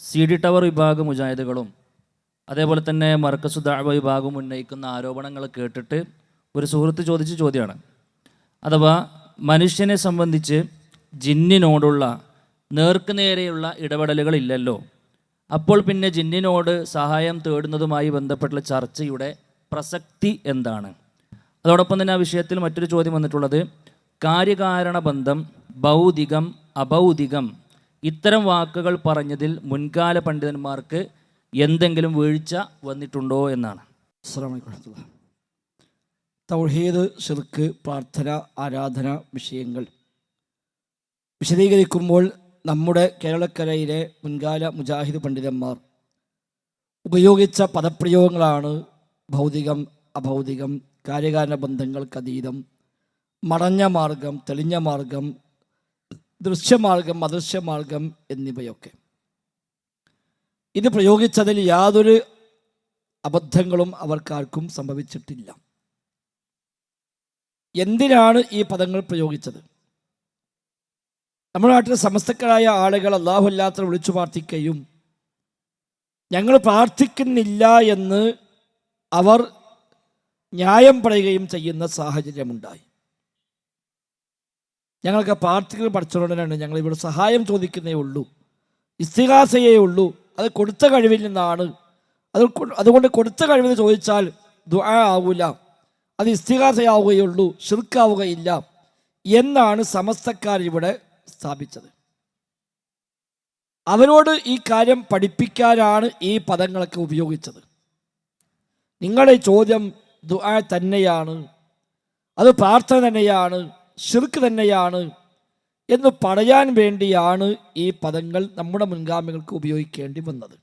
C D tower വിഭാഗ മുജാഹിദുകളും അതേപോലെ തന്നെ മർക്കസു ദഅവ വിഭാഗം ഉന്നയിക്കുന്ന ആരോപണങ്ങൾ കേട്ടിട്ട് ഒരു സുഹൃത്ത് ചോദിച്ച ചോദ്യമാണ്. അഥവാ മനുഷ്യനെ സംബന്ധിച്ച് ജിന്നിനോടുള്ള നേർക്കുനേരെയുള്ള ഇടപെടലുകൾ ഇല്ലല്ലോ. അപ്പോൾ പിന്നെ ജിന്നിനോട് സഹായം തേടുന്നതുമായി ബന്ധപ്പെട്ടുള്ള ചർച്ചയുടെ പ്രസക്തി എന്താണ്? അതോടൊപ്പം തന്നെ ആ വിഷയത്തിൽ മറ്റൊരു ചോദ്യം വന്നിട്ടുള്ളത് കാര്യകാരണ ബന്ധം ഭൗതികം അഭൗതികം ഇത്തരം വാക്കുകൾ പറഞ്ഞതിൽ മുൻകാല പണ്ഡിതന്മാർക്ക് എന്തെങ്കിലും വീഴ്ച വന്നിട്ടുണ്ടോ എന്നാണ്. തൗഹീദ് ഷിർക്ക് പ്രാർത്ഥന ആരാധന വിഷയങ്ങൾ വിശദീകരിക്കുമ്പോൾ നമ്മുടെ കേരളക്കരയിലെ മുൻകാല മുജാഹിദ് പണ്ഡിതന്മാർ ഉപയോഗിച്ച പദപ്രയോഗങ്ങളാണ് ഭൗതികം അഭൗതികം കാര്യകാരണ ബന്ധങ്ങൾക്കതീതം മടഞ്ഞ മാർഗം തെളിഞ്ഞ മാർഗം ദൃശ്യമാർഗം അദൃശ്യമാർഗം എന്നിവയൊക്കെ. ഇത് പ്രയോഗിച്ചതിൽ യാതൊരു അബദ്ധങ്ങളും അവർക്കാർക്കും സംഭവിച്ചിട്ടില്ല. എന്തിനാണ് ഈ പദങ്ങൾ പ്രയോഗിച്ചത്? നമ്മുടെ നാട്ടിലെ സമസ്തക്കാരായ ആളുകൾ അള്ളാഹു അല്ലാത്ത വിളിച്ചു പ്രാർത്ഥിക്കുകയും ഞങ്ങൾ പ്രാർത്ഥിക്കുന്നില്ല എന്ന് അവർ ന്യായം പറയുകയും ചെയ്യുന്ന സാഹചര്യമുണ്ടായി. ഞങ്ങൾക്ക് പ്രാർത്ഥികൾ പഠിച്ചതുകൊണ്ടാണ് ഞങ്ങൾ ഇവിടെ സഹായം ചോദിക്കുന്നേ ഉള്ളൂ. ഇസ്തിഹാസയേ ഉള്ളൂ. അത് കൊടുത്ത കഴിവിൽ നിന്നാണ്. അത് അതുകൊണ്ട് കൊടുത്ത കഴിവിൽ ചോദിച്ചാൽ ദുആ ആവൂല. അത് ഇസ്തിഹാസയാവുകയുള്ളൂ ഷിർക്കാവുകയില്ല എന്നാണ് സമസ്തക്കാർ ഇവിടെ സ്ഥാപിച്ചത്. അവരോട് ഈ കാര്യം പഠിപ്പിക്കാനാണ് ഈ പദങ്ങളൊക്കെ ഉപയോഗിച്ചത്. നിങ്ങളുടെ ചോദ്യം ദുആ തന്നെയാണ്. അത് പ്രാർത്ഥന തന്നെയാണ്. ഷിർക്ക് തന്നെയാണ് എന്ന് പറയാൻ വേണ്ടിയാണ് ഈ പദങ്ങൾ നമ്മുടെ മുൻഗാമികൾക്ക് ഉപയോഗിക്കേണ്ടി വന്നത്.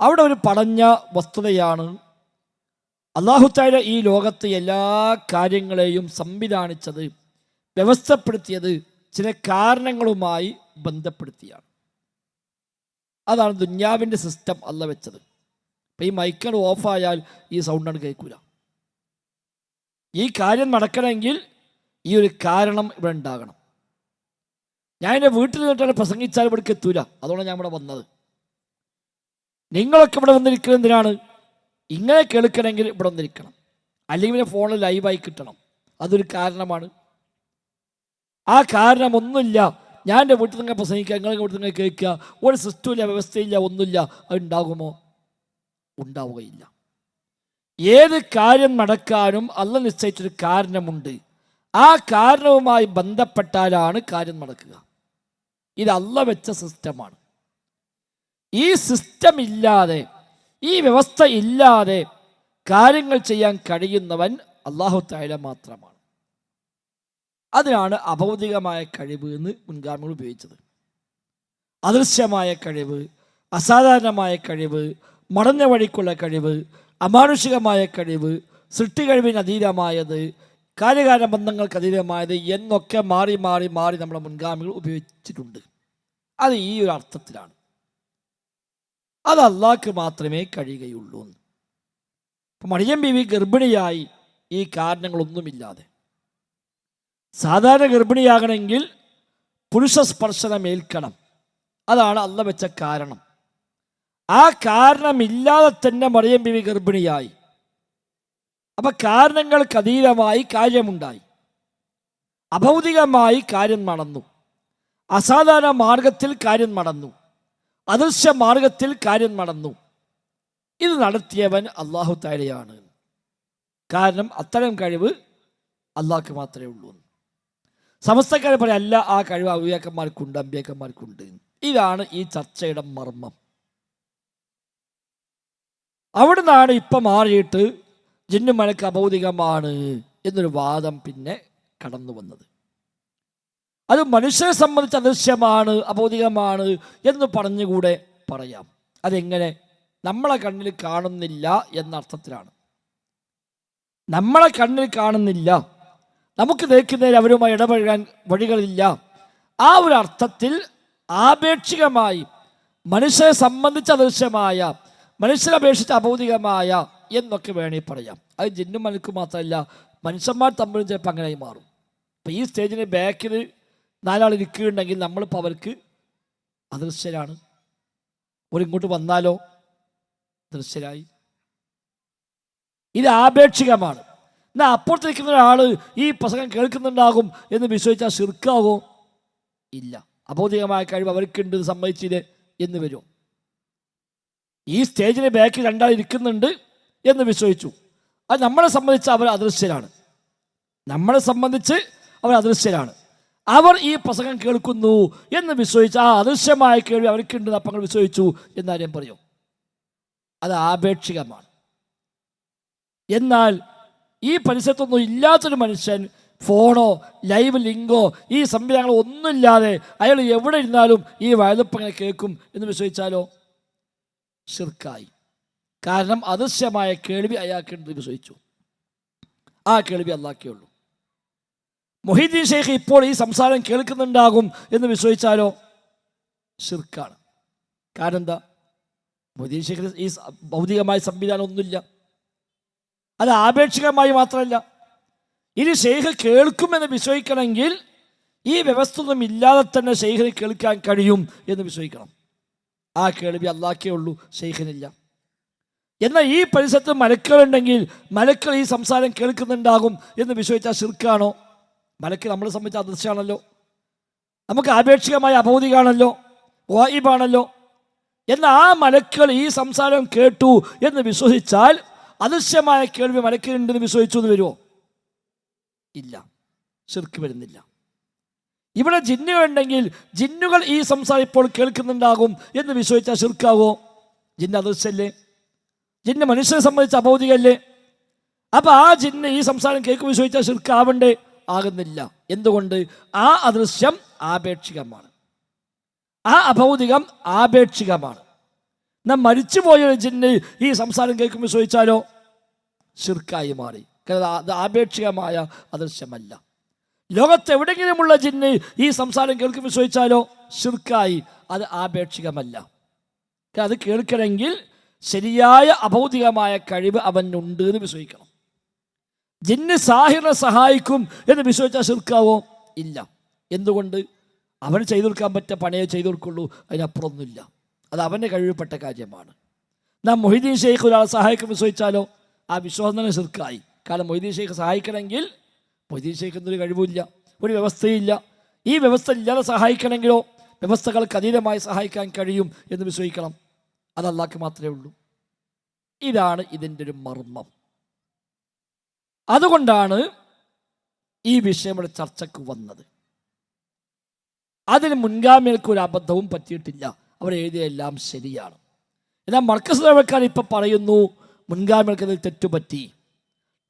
അവിടെ ഒരു പടഞ്ഞ വസ്തുതയാണ് അള്ളാഹുത്തായ ഈ ലോകത്ത് എല്ലാ കാര്യങ്ങളെയും സംവിധാനിച്ചത് വ്യവസ്ഥപ്പെടുത്തിയത് ചില കാരണങ്ങളുമായി ബന്ധപ്പെടുത്തിയാണ്. അതാണ് ദുന്യാവിന്റെ സിസ്റ്റം അല്ല വെച്ചത്. അപ്പം ഈ മൈക്കൺ ഓഫായാൽ ഈ സൗണ്ടാണ് കേൾക്കൂല. ഈ കാര്യം നടക്കണമെങ്കിൽ ഈ ഒരു കാരണം ഇവിടെ ഉണ്ടാകണം. ഞാൻ എന്റെ വീട്ടിൽ നിന്നിട്ടാണ് പ്രസംഗിച്ചാൽ ഇവിടേക്ക് എത്തൂല. അതുകൊണ്ടാണ് ഞാൻ ഇവിടെ വന്നത്. നിങ്ങളൊക്കെ ഇവിടെ വന്നിരിക്കുന്നത് എന്തിനാണ്? ഇങ്ങനെ കേൾക്കണമെങ്കിൽ ഇവിടെ വന്നിരിക്കണം. അല്ലെങ്കിൽ പിന്നെ ഫോണിൽ ലൈവായി കിട്ടണം. അതൊരു കാരണമാണ്. ആ കാരണം ഒന്നുമില്ല. ഞാൻ എന്റെ വീട്ടിൽ നിങ്ങൾ പ്രസംഗിക്കുക നിങ്ങളുടെ വീട്ടിൽ നിങ്ങൾ കേൾക്കുക. ഒരു സിസ്റ്റമില്ല വ്യവസ്ഥയില്ല ഒന്നുമില്ല. അത് ഉണ്ടാകുമോ? ഉണ്ടാവുകയില്ല. ഏത് കാര്യം നടക്കാനും അല്ല നിശ്ചയിച്ചൊരു കാരണമുണ്ട്. ആ കാരണവുമായി ബന്ധപ്പെട്ടാലാണ് കാര്യം നടക്കുക. ഇത് അല്ല വെച്ച സിസ്റ്റമാണ്. ഈ സിസ്റ്റം ഇല്ലാതെ ഈ വ്യവസ്ഥ ഇല്ലാതെ കാര്യങ്ങൾ ചെയ്യാൻ കഴിയുന്നവൻ അള്ളാഹു തായ മാത്രമാണ്. അതിനാണ് അഭൗതികമായ കഴിവ് എന്ന് മുൻഗാമികൾ ഉപയോഗിച്ചത്. അദൃശ്യമായ കഴിവ് അസാധാരണമായ കഴിവ് മടഞ്ഞ വഴിക്കുള്ള കഴിവ് അമാനുഷികമായ കഴിവ് സൃഷ്ടി കഴിവിന് അതീതമായത് കാര്യകാര ബന്ധങ്ങൾക്ക് അതീതമായത് എന്നൊക്കെ മാറി മാറി മാറി നമ്മുടെ മുൻഗാമികൾ ഉപയോഗിച്ചിട്ടുണ്ട്. അത് ഈ ഒരു അർത്ഥത്തിലാണ്. അത് അള്ളാഹ്ക്ക് മാത്രമേ കഴിയുകയുള്ളൂ. ഇപ്പം മറിയം ബീവി ഗർഭിണിയായി ഈ കാരണങ്ങളൊന്നുമില്ലാതെ. സാധാരണ ഗർഭിണിയാകണമെങ്കിൽ പുരുഷ സ്പർശനം ഏൽക്കണം അതാണ് അള്ള വെച്ച കാരണം. ആ കാരണമില്ലാതെ തന്നെ മറിയം ബിവി ഗർഭിണിയായി. അപ്പൊ കാരണങ്ങൾക്ക് അതീതമായി കാര്യമുണ്ടായി. അഭൗതികമായി കാര്യം നടന്നു. അസാധാരണ മാർഗത്തിൽ കാര്യം നടന്നു. അദൃശ്യ മാർഗത്തിൽ കാര്യം നടന്നു. ഇത് നടത്തിയവൻ അള്ളാഹു താരയാണ് കാരണം അത്തരം കഴിവ് അള്ളാഹ്ക്ക് മാത്രമേ ഉള്ളൂ. സമസ്തക്കാരെ പറയാം അല്ല ആ കഴിവ് അവിയാക്കന്മാർക്കുണ്ട് അമ്പിയാക്കന്മാർക്കുണ്ട്. ഇതാണ് ഈ ചർച്ചയുടെ മർമ്മം. അവിടുന്നാണ് ഇപ്പം മാറിയിട്ട് ജിന്നു മലക്ക് അഭൗതികമാണ് എന്നൊരു വാദം പിന്നെ കടന്നു വന്നത്. അത് മനുഷ്യരെ സംബന്ധിച്ച് അദൃശ്യമാണ് അഭൗതികമാണ് എന്ന് പറഞ്ഞുകൂടെ പറയാം. അതെങ്ങനെ? നമ്മളെ കണ്ണിൽ കാണുന്നില്ല എന്നർത്ഥത്തിലാണ് നമ്മളെ കണ്ണിൽ കാണുന്നില്ല. നമുക്ക് നേക്കുന്നതിൽ അവരുമായി ഇടപഴകാൻ വഴികളില്ല. ആ ഒരു അർത്ഥത്തിൽ ആപേക്ഷികമായി മനുഷ്യരെ സംബന്ധിച്ച് അദൃശ്യമായ മനുഷ്യരെ അപേക്ഷിച്ച അഭൗതികമായ എന്നൊക്കെ വേണമെങ്കിൽ പറയാം. അത് ജിന്നും മനുക്കും മാത്രമല്ല മനുഷ്യന്മാർ തമ്മിലും ചിലപ്പോൾ അങ്ങനെയായി മാറും. അപ്പം ഈ സ്റ്റേജിന് ബാക്കിൽ നാലാൾ ഇരിക്കുകയുണ്ടെങ്കിൽ നമ്മളിപ്പോൾ അവർക്ക് അദൃശ്യരാണ്. ഒരു ഇങ്ങോട്ട് വന്നാലോ ദൃശ്യരായി ഇത് ആപേക്ഷികമാണ്. എന്നാൽ അപ്പുറത്തിരിക്കുന്ന ഒരാൾ ഈ പ്രസംഗം കേൾക്കുന്നുണ്ടാകും എന്ന് വിശ്വസിച്ചാൽ ശിർക്കാവോ? ഇല്ല. അബോധികമായ കഴിവ് അവർക്കുണ്ട് സമ്മതിച്ചില്ലേ എന്ന് വരും. ഈ സ്റ്റേജിന് ബാക്കിൽ രണ്ടാൾ ഇരിക്കുന്നുണ്ട്. എന്ന് വിശ്വസിച്ചു. അത് നമ്മളെ സംബന്ധിച്ച് അവർ അദൃശ്യരാണ്. നമ്മളെ സംബന്ധിച്ച് അവർ അദൃശ്യരാണ്. അവർ ഈ പ്രസംഗം കേൾക്കുന്നു എന്ന് വിശ്വസിച്ച് ആ അദൃശ്യമായ കേൾവി അവർക്കുണ്ട് അപ്പം അപ്പങ്ങൾ വിശ്വസിച്ചു എന്നാരും പറയും. അത് ആപേക്ഷികമാണ്. എന്നാൽ ഈ പരിസരത്തൊന്നും ഇല്ലാത്തൊരു മനുഷ്യൻ ഫോണോ ലൈവ് ലിങ്കോ ഈ സംവിധാനങ്ങളോ ഒന്നുമില്ലാതെ അയാൾ എവിടെ ഇരുന്നാലും ഈ വയലപ്പങ്ങനെ കേൾക്കും എന്ന് വിശ്വസിച്ചാലോ? ഷിർക്കായി കാരണം അദൃശ്യമായ കേൾവി അയാൾക്ക് വിശ്വസിച്ചു. ആ കേൾവി അല്ലാക്കേ ഉള്ളൂ. മൊഹീദ്ദീൻ ഷെയ്ഖ് ഇപ്പോൾ ഈ സംസാരം കേൾക്കുന്നുണ്ടാകും എന്ന് വിശ്വസിച്ചാലോ? ഷിർക്കാണ് കാരണം എന്താ? മൊഹീദ്ദീൻ ഷെയ്ഖിന് ഈ ഭൗതികമായ സംവിധാനം ഒന്നുമില്ല. അത് ആപേക്ഷികമായി മാത്രമല്ല. ഇനി ഷെയ്ഖ് കേൾക്കുമെന്ന് വിശ്വസിക്കണമെങ്കിൽ ഈ വ്യവസ്ഥ ഒന്നും ഇല്ലാതെ തന്നെ ഷെയ്ഖിന് കേൾക്കാൻ കഴിയും എന്ന് വിശ്വസിക്കണം. ആ കേൾവി അല്ലാക്കേ ഉള്ളൂ ഷെയ്ഖിനില്ല. എന്നാൽ ഈ പരിസരത്ത് മലക്കളുണ്ടെങ്കിൽ മലക്കൾ ഈ സംസാരം കേൾക്കുന്നുണ്ടാകും എന്ന് വിശ്വസിച്ചാൽ ശിർക്കാണോ? മലക്ക് നമ്മളെ സംബന്ധിച്ച് അദൃശ്യമാണല്ലോ നമുക്ക് ആപേക്ഷികമായ അഭൗതികാണല്ലോ വായിബാണല്ലോ എന്നാൽ ആ മലക്കൾ ഈ സംസാരം കേട്ടു എന്ന് വിശ്വസിച്ചാൽ അദൃശ്യമായ കേൾവി മലക്കിനുണ്ടെന്ന് വിശ്വസിച്ചു എന്ന് വരുമോ? ഇല്ല. ശിർക്ക് വരുന്നില്ല. ഇവിടെ ജിന്നുകളുണ്ടെങ്കിൽ ജിന്നുകൾ ഈ സംസാരം ഇപ്പോൾ കേൾക്കുന്നുണ്ടാകും എന്ന് വിശ്വസിച്ചാൽ ശിർക്കാവോ? ജിന്ന് അദൃശ്യല്ലേ ജിന്ന് മനുഷ്യനെ സംബന്ധിച്ച് അബൗദികല്ലേ? അപ്പോൾ ആ ജിന്ന് ഈ സംസാരം കേൾക്കുമ്പോൾ ചോദിച്ചാൽ ശിർക്കാവണ്ടേ. ആകുന്നില്ല. എന്തുകൊണ്ട്? ആ അദൃശ്യം ആപേക്ഷികമാണ്. ആ അഭൗതികം ആപേക്ഷികമാണ്. നാം മരിച്ചുപോയ ജിന്ന ഈ സംസാരം കേൾക്കുമ്പോൾ ചോദിച്ചാലോ? ശിർക്കായി മാറി. അത് ആപേക്ഷികമായ അദൃശ്യമല്ല. ലോകത്ത് എവിടെയെങ്കിലുമുള്ള ജിന്ന് ഈ സംസാരം കേൾക്കുമ്പോൾ ചോദിച്ചാലോ? ശിർക്കായി. അത് ആപേക്ഷികമല്ല. അത് കേൾക്കണമെങ്കിൽ ശരിയായ അഭൗതികമായ കഴിവ് അവനുണ്ട് എന്ന് വിശ്വസിക്കണം. ജിന്ന് സാഹിറിനെ സഹായിക്കും എന്ന് വിശ്വസിച്ചാൽ ശിർക്കാവോ? ഇല്ല. എന്തുകൊണ്ട്? അവന് ചെയ്തു കൊടുക്കാൻ പറ്റിയ പണിയെ ചെയ്തു കൊടുക്കുള്ളൂ അതിനപ്പുറമൊന്നുമില്ല. അത് അവന്റെ കഴിവപ്പെട്ട കാര്യമാണ്. നാം മൊഹീദ്ദീൻ ഷെയ്ഖ് ഒരാളെ സഹായിക്കും വിശ്വസിച്ചാലോ? ആ വിശ്വാസം തന്നെ ശിർക്കായി. കാരണം മൊഹീദ്ദീൻ ഷെയ്ഖ് സഹായിക്കണമെങ്കിൽ മൊഹീദ്ദീൻ ഷെയ്ഖ് എന്നൊരു കഴിവില്ല ഒരു വ്യവസ്ഥയില്ല. ഈ വ്യവസ്ഥ ഇല്ലാതെ സഹായിക്കണമെങ്കിലോ? വ്യവസ്ഥകൾക്ക് അതീതമായി സഹായിക്കാൻ കഴിയും എന്ന് വിശ്വസിക്കണം. അത് അള്ളാഹ്ക്ക് മാത്രമേ ഉള്ളൂ. ഇതാണ് ഇതിന്റെ ഒരു മർമ്മം. അതുകൊണ്ടാണ് ഈ വിഷയം ചർച്ചയ്ക്ക് വന്നത്. അതിന് മുൻഗാമികൾക്ക് ഒരു അബദ്ധവും പറ്റിയിട്ടില്ല. അവർ എഴുതിയെല്ലാം ശരിയാണ്. എന്നാൽ മർക്കസ് ദേവക്കാർ ഇപ്പം പറയുന്നു മുൻഗാമികൾക്ക് അതിൽ തെറ്റുപറ്റി.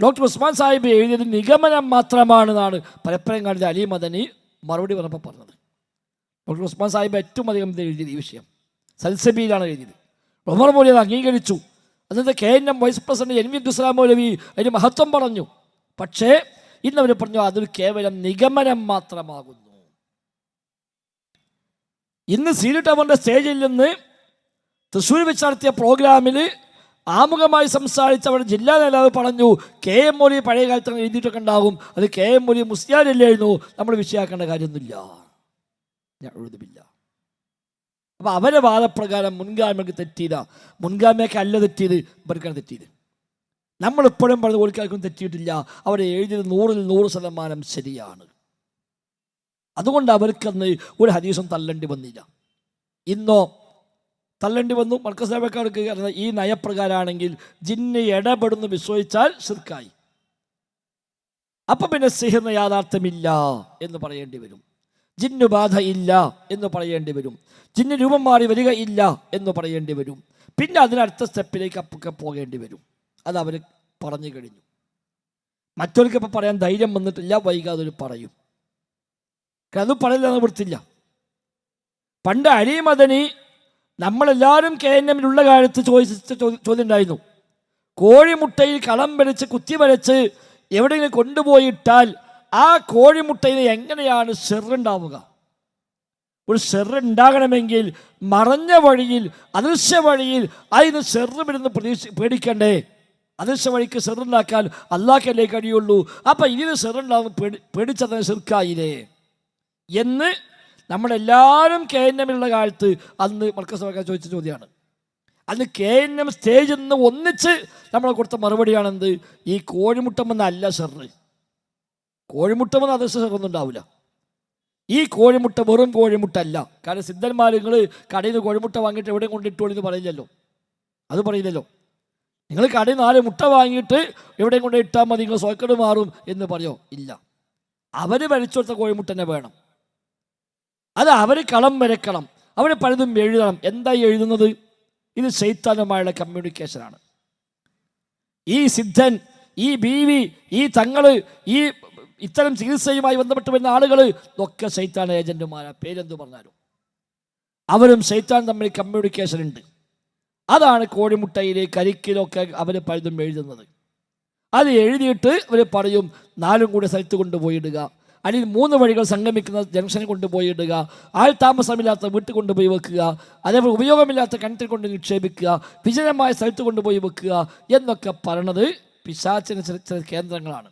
ഡോക്ടർ ഉസ്മാൻ സാഹിബ് എഴുതിയത് നിഗമനം മാത്രമാണെന്നാണ് പരപ്പരം കാണിച്ച അലി മദനി മറുപടി പറഞ്ഞപ്പോൾ പറഞ്ഞത്. ഡോക്ടർ ഉസ്മാൻ സാഹിബ് ഏറ്റവും അധികം എഴുതിയത് ഈ വിഷയം. സൽസബിയിലാണ് എഴുതിയത്. ഉമർ മൗലി അത് അംഗീകരിച്ചു. അതിന്റെ K N M vice president N V Abdussalam Maulavi അതിന് മഹത്വം പറഞ്ഞു. പക്ഷേ ഇന്നവർ പറഞ്ഞു അതൊരു കേവലം നിഗമനം മാത്രമാകുന്നു. ഇന്ന് സീരി ടവറിന്റെ സ്റ്റേജിൽ നിന്ന് തൃശ്ശൂർ വെച്ച് നടത്തിയ പ്രോഗ്രാമിൽ ആമുഖമായി സംസാരിച്ച അവിടെ ജില്ലാ നേതാവ് പറഞ്ഞു കെ എം മൊഴി പഴയ കാലത്ത് എഴുതിയിട്ടൊക്കെ ഉണ്ടാകും. അത് കെ എം മൊഴി മുസ്ലിയാരല്ലായിരുന്നു നമ്മൾ വിഷയാക്കേണ്ട കാര്യമൊന്നുമില്ല. ഞാൻ എഴുതുമില്ല അപ്പൊ അവരെ വാദപ്രകാരം മുൻഗാമിക്ക് തെറ്റിയതാ. മുൻഗാമിയൊക്കെ അല്ല തെറ്റിയത് ഇവർക്കാണ് തെറ്റിയത്. നമ്മൾ ഇപ്പോഴും പറഞ്ഞ ഓൽക്കാർക്കും തെറ്റിയിട്ടില്ല. അവരെ എഴുതിയത് നൂറിൽ നൂറ് ശതമാനം ശരിയാണ്. അതുകൊണ്ട് അവർക്കന്ന് ഒരു ഹദീസും തള്ളേണ്ടി വന്നില്ല. ഇന്നോ തള്ളേണ്ടി വന്നു. മർക്കസ് സേവക്കാർക്ക് കാരണം ഈ നയപ്രകാരമാണെങ്കിൽ ജിന്ന് ഇടപെടുന്നു വിശ്വസിച്ചാൽ ശിർക്കായി. അപ്പൊ പിന്നെ സിഹിറിന് യാഥാർത്ഥ്യമില്ല എന്ന് പറയേണ്ടി വരും. ജിന്നു ബാധ ഇല്ല എന്ന് പറയേണ്ടി വരും. ജിന്ന് രൂപം മാറി വരിക ഇല്ല എന്ന് പറയേണ്ടി വരും. പിന്നെ അതിനടുത്ത സ്റ്റെപ്പിലേക്ക് അപ്പൊക്കെ പോകേണ്ടി വരും. അത് അവർ പറഞ്ഞു കഴിഞ്ഞു. മറ്റവർക്ക് പറയാൻ ധൈര്യം വന്നിട്ടില്ല വൈകാതെ ഒരു പറയും. അത് പറയില്ല വൃത്തില്ല പണ്ട് അരിമദനി നമ്മളെല്ലാവരും കെ എൻ എമ്മിലുള്ള കാലത്ത് ചോദിച്ച ചോദ്യം ഉണ്ടായിരുന്നു കോഴിമുട്ടയിൽ കളം വരച്ച് കുത്തി വരച്ച് എവിടെയെങ്കിലും കൊണ്ടുപോയിട്ടാൽ ആ കോഴിമുട്ടയിൽ എങ്ങനെയാണ് സെറുണ്ടാവുക? ഒരു സെറുണ്ടാകണമെങ്കിൽ മറഞ്ഞ വഴിയിൽ അദൃശ്യ വഴിയിൽ അതിന് സെറു വരുന്ന പ്രതീക്ഷ പേടിക്കണ്ടേ? അദൃശ്യ വഴിക്ക് സെറുണ്ടാക്കാൻ അല്ലാക്കല്ലേ കഴിയുള്ളൂ. അപ്പം ഇതിന് സെറുണ്ടാവും പേടി പേടിച്ചതിന് സെർക്കായില്ലേ എന്ന് നമ്മളെല്ലാവരും കെ എൻ എമ്മിലുള്ള കാലത്ത് അന്ന് മർക്കസ് ചോദിച്ച ചോദ്യമാണ്. അന്ന് കെ എൻ എം സ്റ്റേജിൽ നിന്ന് ഒന്നിച്ച് നമ്മളെ കൊടുത്ത മറുപടിയാണെന്ത്? ഈ കോഴിമുട്ടമെന്ന അല്ല കോഴിമുട്ടമെന്ന് ഷെറൊന്നും ഉണ്ടാവില്ല. ഈ കോഴിമുട്ട വെറും കോഴിമുട്ടല്ല. കാരണം സിദ്ധന്മാർ നിങ്ങൾ കടയിൽ നിന്ന് കോഴിമുട്ട വാങ്ങിയിട്ട് എവിടെയും കൊണ്ടിട്ടു എന്ന് പറയില്ലല്ലോ അത് പറയില്ലല്ലോ നിങ്ങൾ കടയിൽ നാല് മുട്ട വാങ്ങിയിട്ട് എവിടെയും കൊണ്ട് ഇട്ടാൽ മതി നിങ്ങൾ സോക്കട് മാറും എന്ന് പറയോ? ഇല്ല. അവർ വലിച്ചെടുത്ത കോഴിമുട്ടനെ വേണം. അത് അവർ കളം വരക്കണം അവർ പലതും എഴുതണം. എന്താ എഴുതുന്നത്? ഇത് ശൈത്താനുമായുള്ള കമ്മ്യൂണിക്കേഷനാണ് ഈ സിദ്ധൻ ഈ ബീവി ഈ തങ്ങൾ ഈ ഇത്തരം ചികിത്സയുമായി ബന്ധപ്പെട്ട് വരുന്ന ആളുകൾ ഒക്കെ സൈത്താൻ ഏജന്റുമാരാ പേരെന്തു പറഞ്ഞാലും. അവരും സൈത്താൻ തമ്മിൽ കമ്മ്യൂണിക്കേഷൻ ഉണ്ട്. അതാണ് കോഴിമുട്ടയിലെ കരിക്കിലൊക്കെ അവർ പലതും എഴുതുന്നത്. അത് എഴുതിയിട്ട് അവർ പറയും നാലും കൂടി സ്ഥലത്ത് കൊണ്ടുപോയിടുക. അല്ലെങ്കിൽ മൂന്ന് വഴികൾ സംഗമിക്കുന്ന ജംഗ്ഷനിൽ കൊണ്ടുപോയി ഇടുക ആൾ താമസമില്ലാത്ത വീട്ടിൽ കൊണ്ടുപോയി വെക്കുക. അതേപോലെ ഉപയോഗമില്ലാത്ത കിണറ്റിൽ കൊണ്ട് നിക്ഷേപിക്കുക. വിജയമായ സ്ഥലത്ത് കൊണ്ടുപോയി വെക്കുക. എന്നൊക്കെ പറയണത് പിശാചിന് ചില ചില കേന്ദ്രങ്ങളാണ്.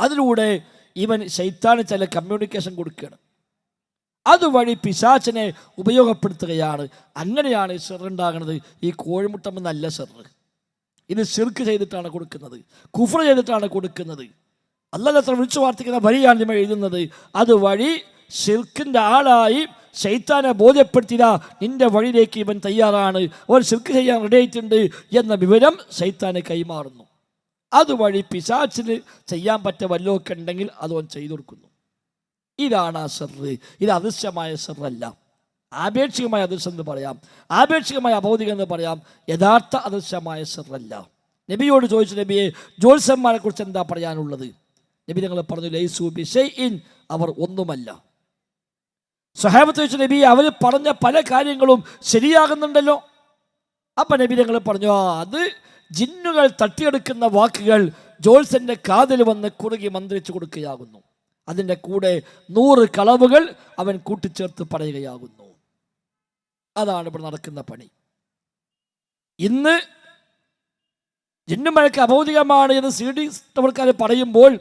അതിലൂടെ ഇവൻ ശൈത്താന് ചില കമ്മ്യൂണിക്കേഷൻ കൊടുക്കുകയാണ്. അതുവഴി പിശാച്ചിനെ ഉപയോഗപ്പെടുത്തുകയാണ്. അങ്ങനെയാണ് ഉണ്ടാകുന്നത്. ഈ കോഴിമുട്ടമെന്നല്ല സെറ് ഇത് സിർക്ക് ചെയ്തിട്ടാണ് കൊടുക്കുന്നത്. കുഫർ ചെയ്തിട്ടാണ് കൊടുക്കുന്നത്. അല്ലത്ര വിളിച്ചു വാർത്തിക്കുന്ന വരിയാണ് നിങ്ങൾ എഴുതുന്നത്. അതുവഴി ഷിർക്കിന്റെ ആളായി ശൈത്താനെ ബോധ്യപ്പെടുത്തിയ നിന്റെ വഴിയിലേക്ക് ഇവൻ തയ്യാറാണ്. അവൻ ഷിർക്ക് ചെയ്യാൻ റെഡി ആയിട്ടുണ്ട് എന്ന വിവരം ശൈത്താനെ കൈമാറുന്നു. അതുവഴി പിശാച്ചിന് ചെയ്യാൻ പറ്റ വല്ലതൊക്കെ ഉണ്ടെങ്കിൽ അതോ ചെയ്തു കൊടുക്കുന്നു. ഇതാണ് ആ സെറ് ഇത് അദൃശ്യമായ സെറല്ല ആപേക്ഷികമായ അദൃശ്യം എന്ന് പറയാം. ആപേക്ഷികമായ അഭൗതികം എന്ന് പറയാം. യഥാർത്ഥ അദൃശ്യമായ സെറല്ല നബിയോട് ചോദിച്ചു നബിയെ ജ്യോത്സ്യന്മാരെ കുറിച്ച് എന്താ പറയാനുള്ളത്? നബി നിങ്ങൾ പറഞ്ഞു ലൈസു ബിഷൈൻ അവർ ഒന്നുമല്ല. സഹാബത്ത് ചോദിച്ചു നബി അവർ പറഞ്ഞ പല കാര്യങ്ങളും ശരിയാകുന്നുണ്ടല്ലോ? അപ്പം നബി ഞങ്ങൾ പറഞ്ഞു ആ അത് ജിന്നുകൾ തട്ടിയെടുക്കുന്ന വാക്കുകൾ ജോൾസന്റെ കാതിൽ വന്ന് കുറുകി മന്ത്രിച്ചു കൊടുക്കുകയാകുന്നു. അതിന്റെ കൂടെ നൂറ് കളവുകൾ അവൻ കൂട്ടിച്ചേർത്ത് പറയുകയാകുന്നു. അതാണ് ഇവിടെ നടക്കുന്ന പണി. ഇന്ന് ജിന്നുമഴക്ക് അഭൗതികമാണ് എന്ന് സി ഡി ടവർക്കാർ പറയുമ്പോൾ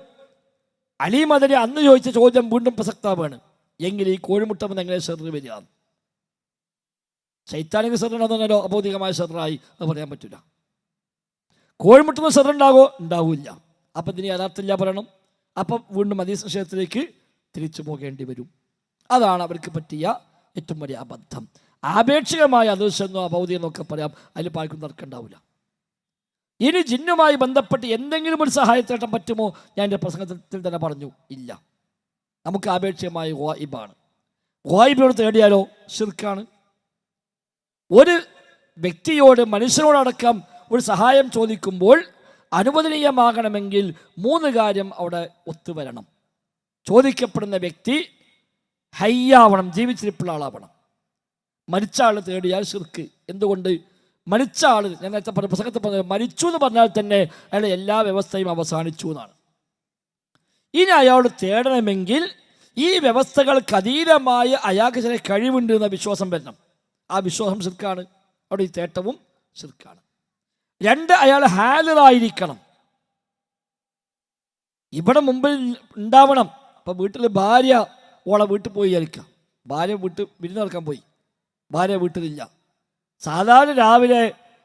അലീമദനെ അന്ന് ചോദിച്ച ചോദ്യം വീണ്ടും പ്രസക്തമാണ്. എങ്കിൽ ഈ കോഴിമുട്ടമെന്ന് എങ്ങനെ ഷെറ് വരിക? ചൈത്താനിക ഷെറിനാണെന്നോ അഭൗതികമായ ഷെറായി അത് പറയാൻ പറ്റില്ല കോഴിമുട്ടുന്ന ഷെറുണ്ടാകോ ഉണ്ടാവില്ല. അപ്പം ഇതിന് യഥാർത്ഥമില്ല പറയണം. അപ്പം വീണ്ടും മദീസ് വിഷയത്തിലേക്ക് തിരിച്ചു പോകേണ്ടി വരും. അതാണ് അവർക്ക് പറ്റിയ ഏറ്റവും വലിയ അബദ്ധം. ആപേക്ഷികമായ അദൃശ്യെന്നോ അഭൗതിയെന്നൊക്കെ പറയാം. അതിൽ പാർക്കും തർക്കമുണ്ടാവില്ല ഇനി ജിന്നുമായി ബന്ധപ്പെട്ട് എന്തെങ്കിലും ഒരു സഹായത്തേട്ടം പറ്റുമോ? ഞാൻ എന്റെ പ്രസംഗത്തിൽ തന്നെ പറഞ്ഞു. ഇല്ല. നമുക്ക് ആപേക്ഷികമായ ഗോയിബാണ് ഗോയിബിനോട് തേടിയാലോ? ശിർക്കാണ്. ഒരു വ്യക്തിയോട് മനുഷ്യനോടടക്കം ഒരു സഹായം ചോദിക്കുമ്പോൾ അനുവദനീയമാകണമെങ്കിൽ മൂന്ന് കാര്യം അവിടെ ഒത്തുവരണം. ചോദിക്കപ്പെടുന്ന വ്യക്തി ഹയ്യാവണം ജീവിച്ചിരിപ്പുള്ള ആളാവണം. മരിച്ച ആൾ തേടിയാൽ ശിർക്ക്. എന്തുകൊണ്ട്? മരിച്ച ആൾ ഞാൻ നേരത്തെ പറഞ്ഞ പുസ്തകത്തിൽ പറഞ്ഞത് മരിച്ചു എന്ന് പറഞ്ഞാൽ തന്നെ അയാളുടെ എല്ലാ വ്യവസ്ഥയും അവസാനിച്ചു എന്നാണ്. ഇനി അയാൾ തേടണമെങ്കിൽ ഈ വ്യവസ്ഥകൾക്ക് അതീതമായ അയാൾക്ക് ചില കഴിവുണ്ട് എന്ന വിശ്വാസം വരണം. ആ വിശ്വാസം ശിർക്കാണ്. അവിടെ ഈ തേട്ടവും ശിർക്കാണ്. രണ്ട് അയാൾ ഹാജറായിരിക്കണം ഇവിടെ മുമ്പിൽ ഉണ്ടാവണം. അപ്പം വീട്ടിൽ ഭാര്യ ഓളെ വീട്ടിൽ പോയി വിചാരിക്കാം ഭാര്യ വീട്ടിൽ വിരുന്നിറക്കാൻ പോയി. ഭാര്യ വീട്ടിലില്ല. സാധാരണ രാവിലെ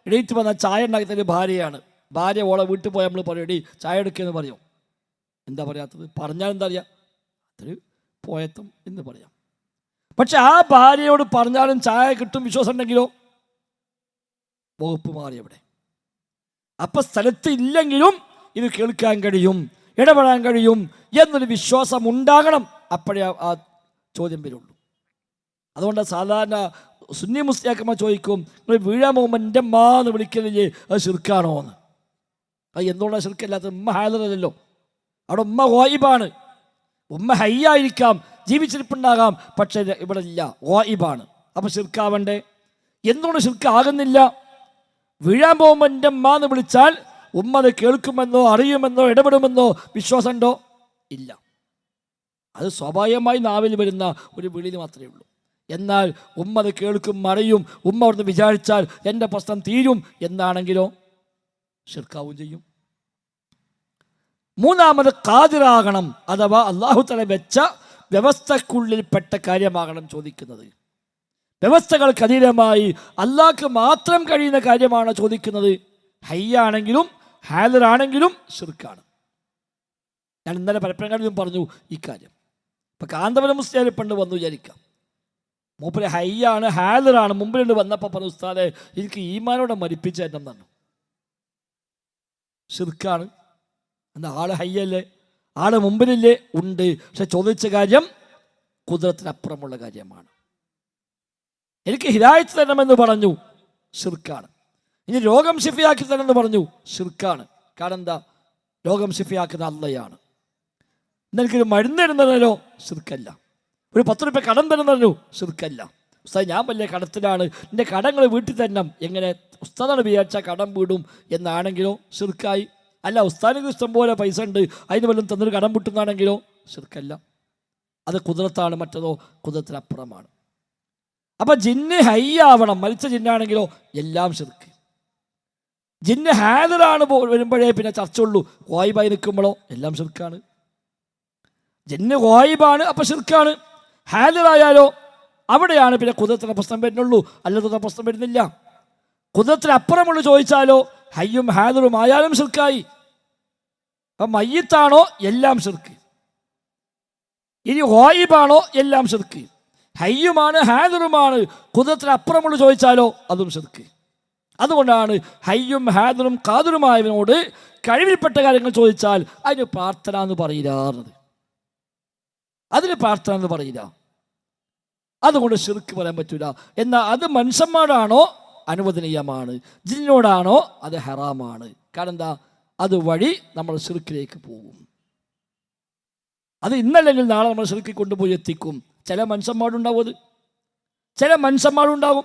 എണീറ്റ് വന്ന ചായ ഉണ്ടാക്കി ഭാര്യയാണ്. ഭാര്യ ഓളെ വീട്ടിൽ പോയി നമ്മൾ പറയും എടീ ചായ എടുക്കുകയെന്ന് പറയും. എന്താ പറയാത്തത്? പറഞ്ഞാൽ എന്താ അറിയാം? അതൊരു പോയത്തം എന്ന് പറയാം. പക്ഷെ ആ ഭാര്യയോട് പറഞ്ഞാലും ചായ കിട്ടും വിശ്വാസം ഉണ്ടെങ്കിലോ? വകുപ്പ് മാറി അവിടെ. അപ്പൊ സ്ഥലത്ത് ഇല്ലെങ്കിലും ഇത് കേൾക്കാൻ കഴിയും ഇടപെടാൻ കഴിയും എന്നൊരു വിശ്വാസം ഉണ്ടാകണം അപ്പോഴേ ആ- ചോദ്യം വരുള്ളൂ. അതുകൊണ്ട് സാധാരണ സുന്നി മുസ്ലിയാക്കമ്മ ചോദിക്കും നിങ്ങൾ വീഴാൻ പോകുമ്പോൾ എന്റെ മാന്ന് എന്ന് വിളിക്കുന്നില്ലേ അത് ശിർക്കാണോ എന്ന്? അത് എന്തുകൊണ്ടാണ് ശിർക്കല്ലാത്തത്? ഉമ്മ ഹാലറല്ലോ അവിടെ ഉമ്മ വായിബാണ് ഉമ്മ ഹയ്യായിരിക്കാം ജീവിച്ചിരിപ്പുണ്ടാകാം പക്ഷേ ഇവിടെ ഇല്ല വായിബാണ് അപ്പം ശിർക്കാവണ്ടേ എന്തുകൊണ്ട് ശിർക്കാകുന്നില്ല വീഴാൻ പോകുമ്പോൾ എന്റെ അമ്മ എന്ന് വിളിച്ചാൽ ഉമ്മ അത് കേൾക്കുമെന്നോ അറിയുമെന്നോ ഇടപെടുമെന്നോ വിശ്വാസമുണ്ടോ? ഇല്ല. അത് സ്വാഭാവികമായി നാവിൽ വരുന്ന ഒരു വിളി മാത്രമേ ഉള്ളൂ. എന്നാൽ ഉമ്മ അത് കേൾക്കും അറിയും ഉമ്മ അവിടുന്ന് വിചാരിച്ചാൽ എന്റെ പ്രശ്നം തീരും എന്നാണെങ്കിലോ ഷിർക്കാവും ചെയ്യും. മൂന്നാമത് കാതിറാകണം അഥവാ അള്ളാഹു തല വെച്ച വ്യവസ്ഥക്കുള്ളിൽപ്പെട്ട കാര്യമാകണം ചോദിക്കുന്നത്. വ്യവസ്ഥകൾക്ക് അതീതമായി അള്ളാഹ്ക്ക് മാത്രം കഴിയുന്ന കാര്യമാണ് ചോദിക്കുന്നത്. ഹയ്യാണെങ്കിലും ഹാലറാണെങ്കിലും ഷിർക്കാണ് ഞാൻ ഇന്നലെ പരപ്പരങ്ങളിലും പറഞ്ഞു ഇക്കാര്യം കാര്യം. ഇപ്പം കാന്തപുരം മുസ്ലിയാർ പണ്ട് വന്നു വിചാരിക്കാം. മൂപ്പര് ഹയ്യാണ് ഹാലറാണ് മുമ്പിലുണ്ട് വന്നപ്പോൾ പറഞ്ഞു ഉസ്താദെ എനിക്ക് ഈമാനോടെ മരിപ്പിച്ച എന്നും തന്നു ഷിർക്കാണ് എന്താ ആൾ ഹയ്യല്ലേ ആൾ മുമ്പിലില്ലേ ഉണ്ട്. പക്ഷെ ചോദിച്ച കാര്യം കുതിരത്തിനപ്പുറമുള്ള കാര്യമാണ്. എനിക്ക് ഹിദായത്ത് തരണമെന്ന് പറഞ്ഞു ഷിർക്കാണ് ഇനി രോഗം ഷിഫിയാക്കി തരണമെന്ന് പറഞ്ഞു ഷിർക്കാണ് കാരണം എന്താ? രോഗം ഷിഫിയാക്കുന്ന അല്ലയാണ് എന്നെനിക്കൊരു മരുന്ന് തരുന്നതല്ലോ ഷിർക്കല്ല ഒരു പത്ത് രൂപ കടം പറഞ്ഞു ഷിർക്കല്ല ഉസ്താദ് ഞാൻ വലിയ കടത്തിലാണ്. എന്റെ കടങ്ങൾ വീട്ടിൽ തരണം. എങ്ങനെ? ഉസ്താദാണ് വിചാരിച്ചാൽ കടം വീടും എന്നാണെങ്കിലോ ഷിർക്കായി അല്ല ഉസ്താദിന് ഇഷ്ടം പോലെ പൈസ ഉണ്ട്. അതിന് വല്ലതും തന്നൊരു കടം വിട്ടുന്നാണെങ്കിലോ ഷിർക്കല്ല അത് കുതിരത്താണ് മറ്റതോ കുതിരത്തിനപ്പുറമാണ്. അപ്പൊ ജിന്ന് ഹൈ ആവണം. മരിച്ച ജിന്നാണെങ്കിലോ എല്ലാം ശിർക്ക് ജിന്ന് ഹാദറാണ് വരുമ്പോഴേ പിന്നെ ചർച്ച ഉള്ളൂ വായിബായി നിൽക്കുമ്പോഴോ എല്ലാം ശിർക്കാണ് ജിന്ന് വായിബാണ് അപ്പൊ ഷിർക്കാണ്. ഹാദറായാലോ അവിടെയാണ് പിന്നെ കുതിരത്തിന് പ്രശ്നം വരുന്നുള്ളൂ. അല്ലാതെ പ്രശ്നം വരുന്നില്ല. കുതിരത്തിന് അപ്പുറമുള്ള ചോദിച്ചാലോ ഹയ്യും ഹാദറും ആയാലും ഷിർക്കായി. അപ്പൊ മയ്യത്താണോ എല്ലാം ശിർക്ക് ഇനി ഹോയിബാണോ എല്ലാം ഷിർക്ക്. ഹയ്യുമാണ് ഹാദറുമാണ്. കുതിരത്തിന് അപ്പുറമുള്ള ചോദിച്ചാലോ? അതും ഷിർക്ക് അതുകൊണ്ടാണ് ഹയ്യും ഹാദറും കാതറുമായവനോട് കഴിവിൽപ്പെട്ട കാര്യങ്ങൾ ചോദിച്ചാൽ അതിന് പ്രാർത്ഥന എന്ന് പറയില്ലാറുന്നത് അതിന് പ്രാർത്ഥന എന്ന് പറയില്ല. അതുകൊണ്ട് ശിർക്ക് പറയാൻ പറ്റൂല. എന്നാൽ അത് മനുഷ്യന്മാരാണോ? അനുവദനീയമാണ്. ജിന്നോടാണോ അത് ഹറാമാണ്. കാരണം എന്താ? അത് വഴി നമ്മൾ ശിർക്കിലേക്ക് പോകും. അത് ഇന്നല്ലെങ്കിൽ നാളെ നമ്മൾ ശിർക്കി കൊണ്ടുപോയി എത്തിക്കും. ചില മനുഷ്യന്മാരുണ്ടാവും അത്. ചില മനുഷ്യന്മാരുണ്ടാവും.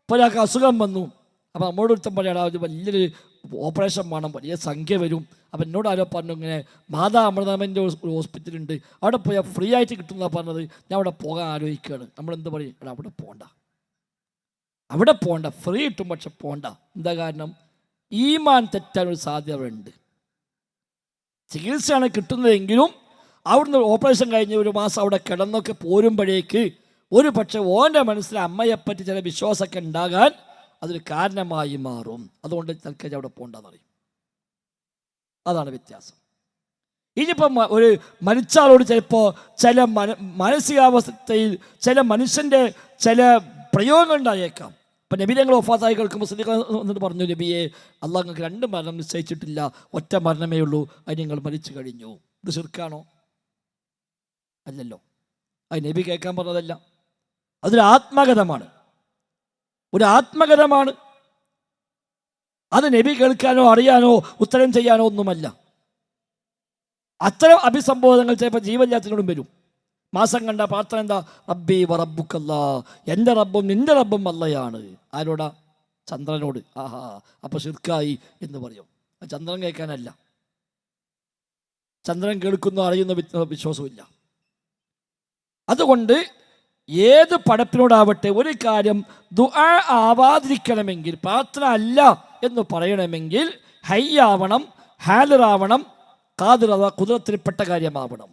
ഇപ്പോൾ ഒരാൾക്ക് അസുഖം വന്നു. അപ്പോൾ നമ്മോട് ഒരുത്തം പറയാം ഒരു വലിയൊരു ഓപ്പറേഷൻ വേണം. വലിയ സംഖ്യ വരും. അപ്പം എന്നോട് ആരോ പറഞ്ഞു ഇങ്ങനെ മാതാ അമൃതാമന്റെ ഒരു ഹോസ്പിറ്റലുണ്ട് അവിടെ പോയാൽ ഫ്രീ ആയിട്ട് കിട്ടുന്നതാണ് പറഞ്ഞത്. ഞാൻ അവിടെ പോകാൻ ആലോചിക്കുകയാണ്. നമ്മളെന്ത് പറയും? എടാ അവിടെ പോകണ്ട അവിടെ പോകണ്ട ഫ്രീ കിട്ടും പക്ഷെ പോകണ്ട എന്താ കാരണം? ഈമാൻ തെറ്റാനൊരു സാധ്യത അവിടെ ഉണ്ട്. ചികിത്സയാണ് കിട്ടുന്നതെങ്കിലും അവിടുന്ന് ഓപ്പറേഷൻ കഴിഞ്ഞ് ഒരു മാസം അവിടെ കിടന്നൊക്കെ പോരുമ്പോഴേക്ക് ഒരു പക്ഷേ ഓന്റെ മനസ്സിൽ അമ്മയെപ്പറ്റി ചില വിശ്വാസമൊക്കെ ഉണ്ടാകാൻ അതൊരു കാരണമായി മാറും. അതുകൊണ്ട് തൽക്കാലം അവിടെ പോകേണ്ടതെന്ന് അറിയും അതാണ് വ്യത്യാസം. ഇനിയിപ്പം ഒരു മരിച്ചാളോട് ചിലപ്പോൾ ചില മന മാനസികാവസ്ഥയിൽ ചില മനുഷ്യന്റെ ചില പ്രയോഗങ്ങൾ ഉണ്ടായേക്കാം. ഇപ്പം നബി ഞങ്ങൾ കേൾക്കുമ്പോൾ എന്നിട്ട് പറഞ്ഞു നബിയെ അള്ളാഹ് നിങ്ങൾക്ക് രണ്ട് മരണം നിശ്ചയിച്ചിട്ടില്ല. ഒറ്റ മരണമേ ഉള്ളൂ. അത് നിങ്ങൾ മരിച്ചു കഴിഞ്ഞു. ഇത് ശിർക്കാണോ? അല്ലല്ലോ. അത് നബി കേൾക്കാൻ പറഞ്ഞതല്ല. അതൊരു ആത്മകഥമാണ്. ഒരു ആത്മകഥമാണ്. അത് നബി കേൾക്കാനോ അറിയാനോ ഉത്തരം ചെയ്യാനോ ഒന്നുമല്ല. അത്തരം അഭിസംബോധനകൾ ചിലപ്പോൾ ജീവജാത്തിനോടും വരും. മാസം കണ്ട പ്രാർത്ഥന എന്താ? റബ്ബി വറബുക്കല്ല എന്റെ റബ്ബും നിന്റെ റബ്ബും അല്ലയാണ്. ആരോടാ? ചന്ദ്രനോട്. ആഹാ അപ്പൊ ശിർക്കായി എന്ന് പറയും. ചന്ദ്രൻ കേൾക്കാനല്ല. ചന്ദ്രൻ കേൾക്കുന്നു അറിയുന്ന വിശ്വാസമില്ല അതുകൊണ്ട് ഏത് പടപ്പിനോടാവട്ടെ ഒരു കാര്യം ദുആ ആവാതിരിക്കണമെങ്കിൽ പ്രാർത്ഥന അല്ല എന്ന് പറയണമെങ്കിൽ ഹയ്യാവണം ഹാലറാവണം കാതിറ കുതിരത്തിൽപ്പെട്ട കാര്യമാവണം.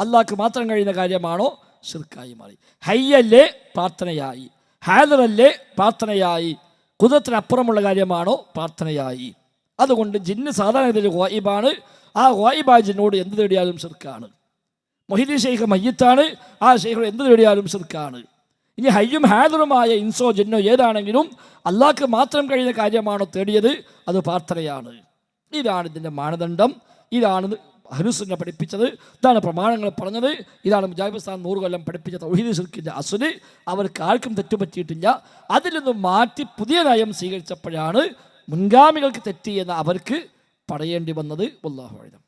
അള്ളാഹ്ക്ക് മാത്രം കഴിയുന്ന കാര്യമാണോ? ശിർക്കായി മാറി. ഹയ്യല്ലേ പ്രാർത്ഥനയായി. ഹാലറല്ലേ പ്രാർത്ഥനയായി. കുതിരത്തിനപ്പുറമുള്ള കാര്യമാണോ? പ്രാർത്ഥനയായി. അതുകൊണ്ട് ജിന്ന് സാധാരണ ഗതിയിൽ വായിബാണ് ആ വായിബാ ജിന്നോട് എന്ത് തേടിയാലും ഷിർക്കാണ് മൊഹിദീൻ ഷെയ്ഖ് മയ്യത്താണ്. ആ ഷെയ്ഖ് എന്ത് തേടിയാലും സിർക്കാണ് ഇനി ഹയ്യും ഹാദറുമായ ഇൻസോ ജിന്നോ ഏതാണെങ്കിലും അള്ളാഹ്ക്ക് മാത്രം കഴിയുന്ന കാര്യമാണോ തേടിയത്? അത് പ്രാർത്ഥനയാണ്. ഇതാണ് ഇതിന്റെ മാനദണ്ഡം. ഇതാണ് ഹനുസിനെ പഠിപ്പിച്ചത്. ഇതാണ് പ്രമാണങ്ങൾ പറഞ്ഞത്. ഇതാണ് മുജാഹിബിസ്ഥാൻ നൂറ് കൊല്ലം പഠിപ്പിച്ച തൗഹീദ് സിർക്കിന്റെ അസുൽ. അവർക്ക് ആർക്കും തെറ്റുപറ്റിയിട്ടില്ല. അതിൽ നിന്ന് മാറ്റി പുതിയ നയം സ്വീകരിച്ചപ്പോഴാണ് മുൻഗാമികൾക്ക് തെറ്റിയെന്ന് അവർക്ക് പറയേണ്ടി വന്നത്. അഴുതം